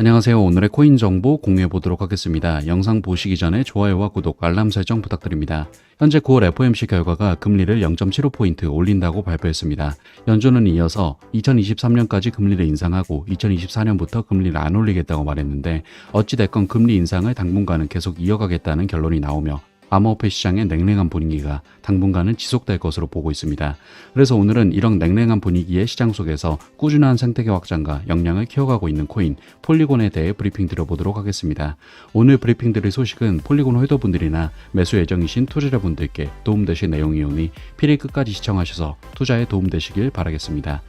안녕하세요. 오늘의 코인 정보 공유해 보도록 하겠습니다. 영상 보시기 전에 좋아요와 구독, 알람 설정 부탁드립니다. 현재 9월 FOMC 결과가 금리를 0.75포인트 올린다고 발표했습니다. 연준은 이어서 2023년까지 금리를 인상하고 2024년부터 금리를 안 올리겠다고 말했는데 어찌됐건 금리 인상을 당분간은 계속 이어가겠다는 결론이 나오며 암호화폐 시장의 냉랭한 분위기가 당분간은 지속될 것으로 보고 있습니다. 그래서 오늘은 이런 냉랭한 분위기의 시장 속에서 꾸준한 생태계 확장과 역량을 키워가고 있는 코인 폴리곤에 대해 브리핑 드려보도록 하겠습니다. 오늘 브리핑 드릴 소식은 폴리곤 홀더분들이나 매수 예정이신 투자자분들께 도움되실 내용이오니 필히 끝까지 시청하셔서 투자에 도움되시길 바라겠습니다.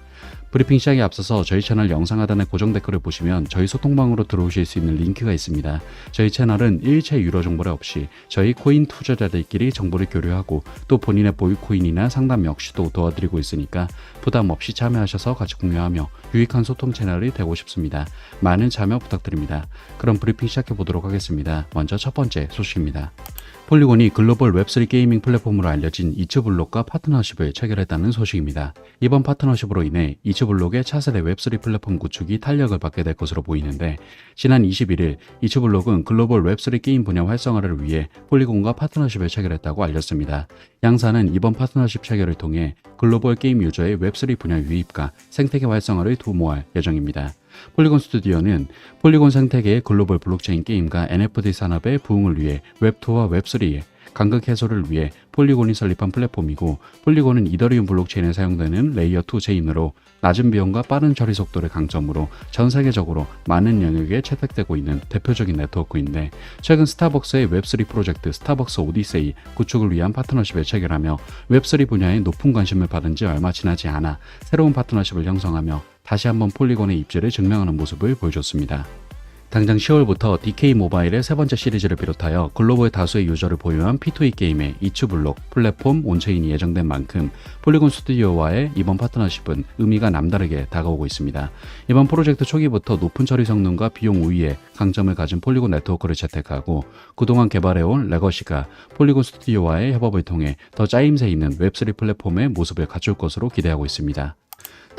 브리핑 시작에 앞서서 저희 채널 영상 하단의 고정 댓글을 보시면 저희 소통방으로 들어오실 수 있는 링크가 있습니다. 저희 채널은 일체 유료 정보를 없이 저희 코인 투자자들끼리 정보를 교류하고 또 본인의 보유 코인이나 상담 역시도 도와드리고 있으니까 부담 없이 참여하셔서 같이 공유하며 유익한 소통 채널이 되고 싶습니다. 많은 참여 부탁드립니다. 그럼 브리핑 시작해 보도록 하겠습니다. 먼저 첫 번째 소식입니다. 폴리곤이 글로벌 웹3 게이밍 플랫폼으로 알려진 이츠블록과 파트너십을 체결했다는 소식입니다. 이번 파트너십으로 인해 이츠블록의 차세대 웹3 플랫폼 구축이 탄력을 받게 될 것으로 보이는데 지난 21일 이츠블록은 글로벌 웹3 게임 분야 활성화를 위해 폴리곤과 파트너십을 체결했다고 알렸습니다. 양사는 이번 파트너십 체결을 통해 글로벌 게임 유저의 웹3 분야 유입과 생태계 활성화를 도모할 예정입니다. 폴리곤 스튜디오는 폴리곤 생태계의 글로벌 블록체인 게임과 NFT 산업의 부흥을 위해 웹2와 웹3의 간극 해소를 위해 폴리곤이 설립한 플랫폼이고 폴리곤은 이더리움 블록체인에 사용되는 레이어 2 체인으로 낮은 비용과 빠른 처리 속도를 강점으로 전 세계적으로 많은 영역에 채택되고 있는 대표적인 네트워크인데 최근 스타벅스의 웹3 프로젝트 스타벅스 오디세이 구축을 위한 파트너십을 체결하며 웹3 분야에 높은 관심을 받은 지 얼마 지나지 않아 새로운 파트너십을 형성하며 다시 한번 폴리곤의 입지를 증명하는 모습을 보여줬습니다. 당장 10월부터 DK 모바일의 세 번째 시리즈를 비롯하여 글로벌 다수의 유저를 보유한 P2E 게임의 이츠블록 플랫폼 온체인이 예정된 만큼 폴리곤 스튜디오와의 이번 파트너십은 의미가 남다르게 다가오고 있습니다. 이번 프로젝트 초기부터 높은 처리 성능과 비용 우위에 강점을 가진 폴리곤 네트워크를 채택하고 그동안 개발해온 레거시가 폴리곤 스튜디오와의 협업을 통해 더 짜임새 있는 웹3 플랫폼의 모습을 갖출 것으로 기대하고 있습니다.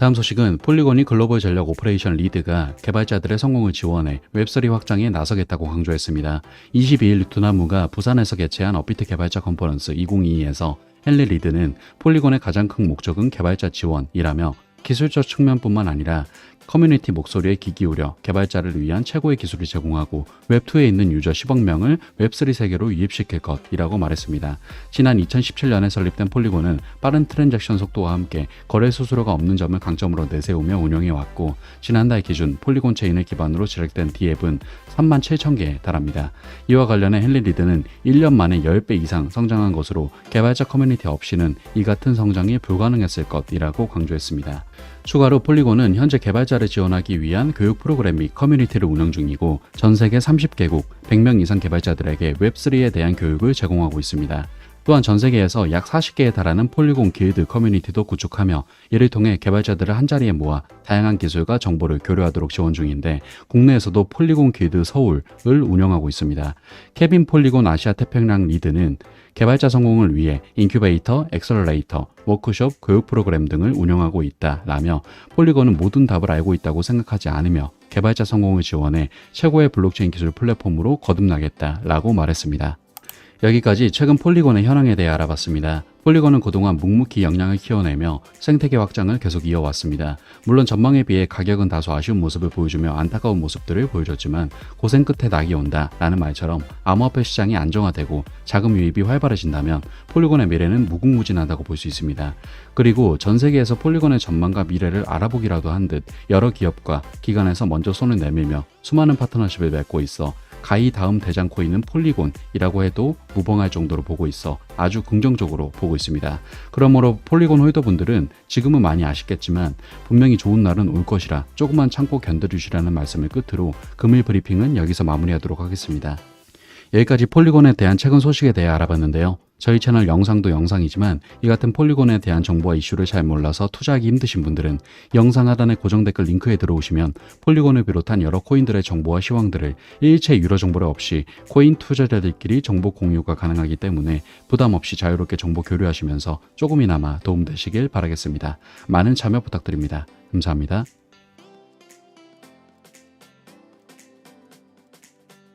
다음 소식은 폴리곤이 글로벌 전략 오퍼레이션 리드가 개발자들의 성공을 지원해 웹3 확장에 나서겠다고 강조했습니다. 22일 두나무가 부산에서 개최한 업비트 개발자 컨퍼런스 2022에서 헨리 리드는 폴리곤의 가장 큰 목적은 개발자 지원이라며 기술적 측면뿐만 아니라 커뮤니티 목소리에 귀 기울여 개발자를 위한 최고의 기술을 제공하고 웹2에 있는 유저 10억 명을 웹3 세계로 유입시킬 것이라고 말했습니다. 지난 2017년에 설립된 폴리곤은 빠른 트랜잭션 속도와 함께 거래 수수료가 없는 점을 강점으로 내세우며 운영해 왔고 지난달 기준 폴리곤 체인을 기반으로 제작된 D앱은 3만 7천 개에 달합니다. 이와 관련해 헨리 리드는 1년 만에 10배 이상 성장한 것으로 개발자 커뮤니티 없이는 이 같은 성장이 불가능했을 것이라고 강조했습니다. 추가로 폴리곤은 현재 개발자 를 지원하기 위한 교육 프로그램 및 커뮤니티를 운영 중이고 전 세계 30개국 100명 이상 개발자들에게 웹3에 대한 교육을 제공하고 있습니다. 또한 전 세계에서 약 40개에 달하는 폴리곤 길드 커뮤니티도 구축하며 이를 통해 개발자들을 한자리에 모아 다양한 기술과 정보를 교류하도록 지원 중인데 국내에서도 폴리곤 길드 서울을 운영하고 있습니다. 케빈 폴리곤 아시아 태평양 리드는 개발자 성공을 위해 인큐베이터, 엑셀러레이터, 워크숍, 교육 프로그램 등을 운영하고 있다라며 폴리곤은 모든 답을 알고 있다고 생각하지 않으며 개발자 성공을 지원해 최고의 블록체인 기술 플랫폼으로 거듭나겠다라고 말했습니다. 여기까지 최근 폴리곤의 현황에 대해 알아봤습니다. 폴리곤은 그동안 묵묵히 역량을 키워내며 생태계 확장을 계속 이어왔습니다. 물론 전망에 비해 가격은 다소 아쉬운 모습을 보여주며 안타까운 모습들을 보여줬지만 고생 끝에 낙이 온다 라는 말처럼 암호화폐 시장이 안정화되고 자금 유입이 활발해진다면 폴리곤의 미래는 무궁무진하다고 볼 수 있습니다. 그리고 전 세계에서 폴리곤의 전망과 미래를 알아보기라도 한 듯 여러 기업과 기관에서 먼저 손을 내밀며 수많은 파트너십을 맺고 있어 가히 다음 대장 코인은 폴리곤이라고 해도 무방할 정도로 보고 있어 아주 긍정적으로 보고 있습니다. 그러므로 폴리곤 홀더분들은 지금은 많이 아쉽겠지만 분명히 좋은 날은 올 것이라 조금만 참고 견뎌주시라는 말씀을 끝으로 금일 브리핑은 여기서 마무리하도록 하겠습니다. 여기까지 폴리곤에 대한 최근 소식에 대해 알아봤는데요. 저희 채널 영상도 영상이지만 이 같은 폴리곤에 대한 정보와 이슈를 잘 몰라서 투자하기 힘드신 분들은 영상 하단의 고정 댓글 링크에 들어오시면 폴리곤을 비롯한 여러 코인들의 정보와 시황들을 일체 유료 정보를 없이 코인 투자자들끼리 정보 공유가 가능하기 때문에 부담 없이 자유롭게 정보 교류하시면서 조금이나마 도움되시길 바라겠습니다. 많은 참여 부탁드립니다. 감사합니다.